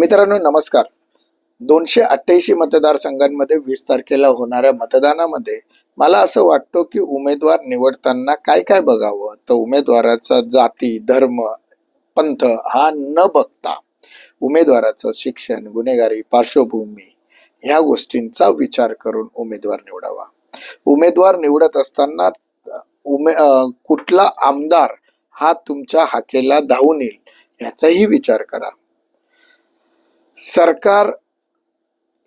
मित्रांनो नमस्कार. दोनशे अठ्ठ्याऐंशी मतदारसंघांमध्ये वीस तारखेला होणाऱ्या मतदानामध्ये मला असं वाटतं की उमेदवार निवडताना काय काय बघावं? तर उमेदवाराचा जाती धर्म पंथ हा न बघता उमेदवाराचं शिक्षण गुन्हेगारी पार्श्वभूमी ह्या गोष्टींचा विचार करून उमेदवार निवडावा. उमेदवार निवडत असताना उमे कुठला आमदार हा तुमच्या हाकेला धावून येईल याचाही विचार करा. सरकार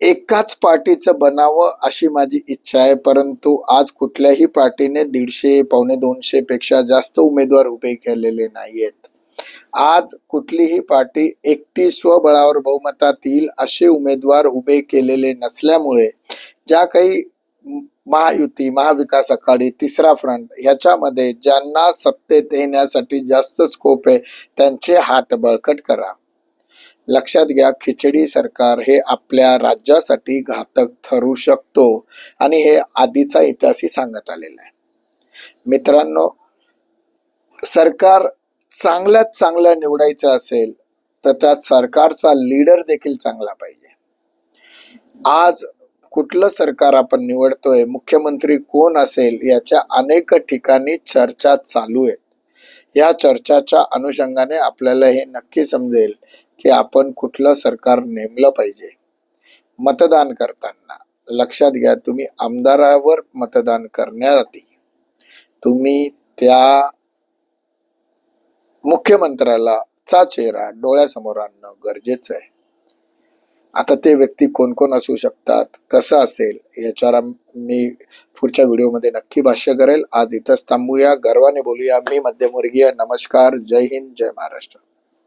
एकाच पार्टीचं बनावं अशी माझी इच्छा आहे परंतु आज कुठल्याही पार्टीने दीडशे पावणे दोनशे पेक्षा जास्त उमेदवार उभे केलेले नाहीयेत. आज कुठलीही पार्टी एकटी स्वबळावर बहुमतात येईल असे उमेदवार उभे केलेले नसल्यामुळे ज्या काही महायुती महाविकास आघाडी तिसरा फ्रंट ह्याच्यामध्ये ज्यांना सत्तेत येण्यासाठी जास्त स्कोप आहे त्यांचे हात बळकट करा. लक्षात घ्या खिचडी सरकार हे आपल्या राज्यासाठी घातक ठरू शकतो आणि हे आधीचा इतिहासही सांगत आलेला आहे. मित्रांनो सरकार चांगल्यात चांगलं निवडायचं असेल तर त्या सरकारचा लीडर देखील चांगला पाहिजे. आज कुठलं सरकार आपण निवडतोय मुख्यमंत्री कोण असेल याच्या अनेक ठिकाणी चर्चा चालू आहेत. या चर्चाच्या अनुषंगाने आपल्याला हे नक्की समजेल की आपण कुठलं सरकार नेमलं पाहिजे. मतदान करताना लक्षात घ्या तुम्ही आमदारावर मतदान करण्याआधी तुम्ही त्या मुख्यमंत्र्याला चा चेहरा डोळ्यासमोर आणणं गरजेचं आहे. आता ते व्यक्ती कोण कोण असू शकतात? कसं असेल? याच्यावर मी पुढच्या व्हिडिओमध्ये नक्की भाष्य करेल. आज इथंच थांबूया. गर्वाने बोलूया. मी मध्यमवर्गीय. नमस्कार. जय हिंद. जय महाराष्ट्र.